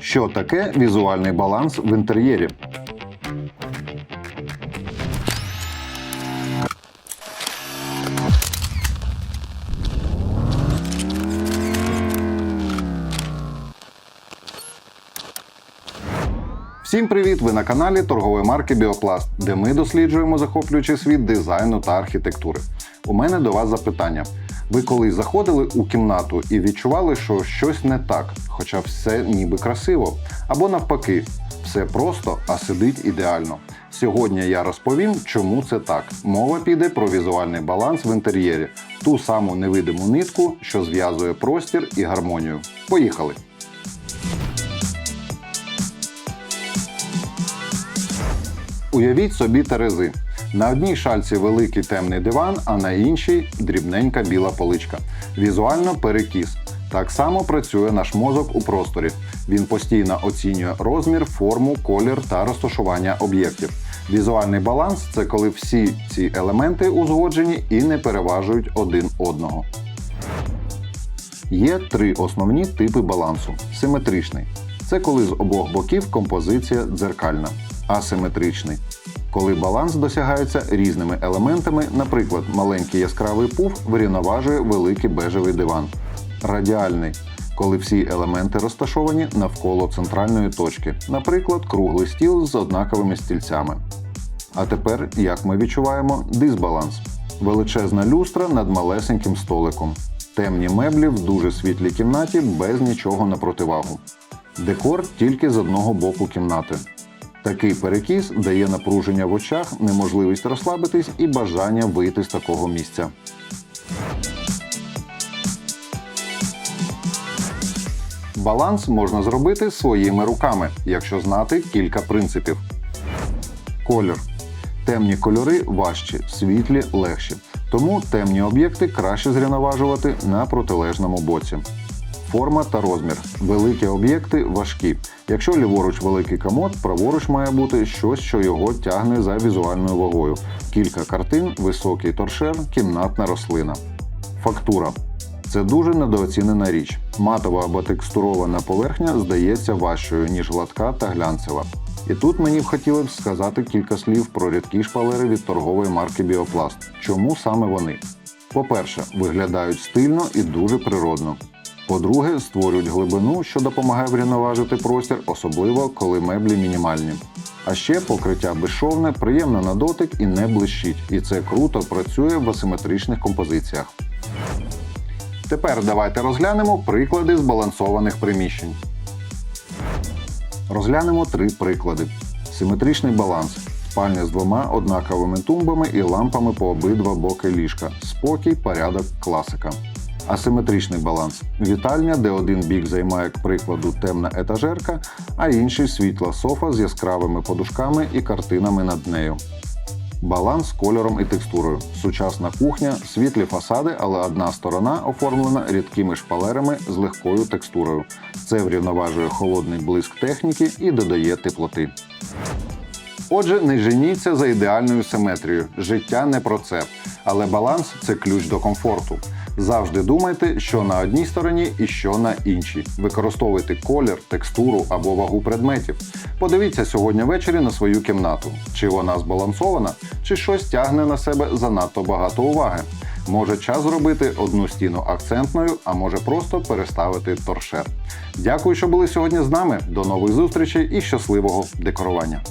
Що таке візуальний баланс в інтер'єрі? Всім привіт! Ви на каналі торгової марки Біопласт, де ми досліджуємо захоплюючий світ дизайну та архітектури. У мене до вас запитання. Ви колись заходили у кімнату і відчували, що щось не так, хоча все ніби красиво. Або навпаки, все просто, а сидить ідеально. Сьогодні я розповім, чому це так. Мова піде про візуальний баланс в інтер'єрі, ту саму невидиму нитку, що зв'язує простір і гармонію. Поїхали! Уявіть собі терези. На одній шальці великий темний диван, а на іншій дрібненька біла поличка. Візуально перекіс. Так само працює наш мозок у просторі. Він постійно оцінює розмір, форму, колір та розташування об'єктів. Візуальний баланс це коли всі ці елементи узгоджені і не переважують один одного. Є три основні типи балансу: симетричний це коли з обох боків композиція дзеркальна, асиметричний. Коли баланс досягається різними елементами, наприклад, маленький яскравий пуф вирівноважує великий бежевий диван. Радіальний коли всі елементи розташовані навколо центральної точки, наприклад, круглий стіл з однаковими стільцями. А тепер, як ми відчуваємо, дисбаланс. Величезна люстра над малесеньким столиком. Темні меблі в дуже світлій кімнаті без нічого на противагу. Декор тільки з одного боку кімнати. Такий перекіс дає напруження в очах, неможливість розслабитись і бажання вийти з такого місця. Баланс можна зробити своїми руками, якщо знати кілька принципів. Колір. Темні кольори важчі, світлі легші. Тому темні об'єкти краще зрівноважувати на протилежному боці. Форма та розмір. Великі об'єкти важкі. Якщо ліворуч великий комод, праворуч має бути щось, що його тягне за візуальною вагою. Кілька картин, високий торшер, кімнатна рослина. Фактура. Це дуже недооцінена річ. Матова або текстурована поверхня здається важчою, ніж гладка та глянцева. І тут мені б хотілося сказати кілька слів про рідкі шпалери від торгової марки Біопласт. Чому саме вони? По-перше, виглядають стильно і дуже природно. По-друге, створюють глибину, що допомагає врівноважити простір, особливо коли меблі мінімальні. А ще покриття безшовне, приємно на дотик і не блищить. І це круто працює в асиметричних композиціях. Тепер давайте розглянемо приклади збалансованих приміщень. Розглянемо три приклади: симетричний баланс. Спальня з двома однаковими тумбами і лампами по обидва боки ліжка. Спокій, порядок, класика. Асиметричний баланс. Вітальня, де один бік займає, к прикладу, темна етажерка, а інший світла софа з яскравими подушками і картинами над нею. Баланс кольором і текстурою. Сучасна кухня, світлі фасади, але одна сторона оформлена рідкими шпалерами з легкою текстурою. Це врівноважує холодний блиск техніки і додає теплоти. Отже, не женіться за ідеальною симетрією. Життя не про це. Але баланс це ключ до комфорту. Завжди думайте, що на одній стороні і що на іншій. Використовуйте колір, текстуру або вагу предметів. Подивіться сьогодні ввечері на свою кімнату. Чи вона збалансована, чи щось тягне на себе занадто багато уваги. Може час зробити одну стіну акцентною, а може просто переставити торшер. Дякую, що були сьогодні з нами. До нових зустрічей і щасливого декорування!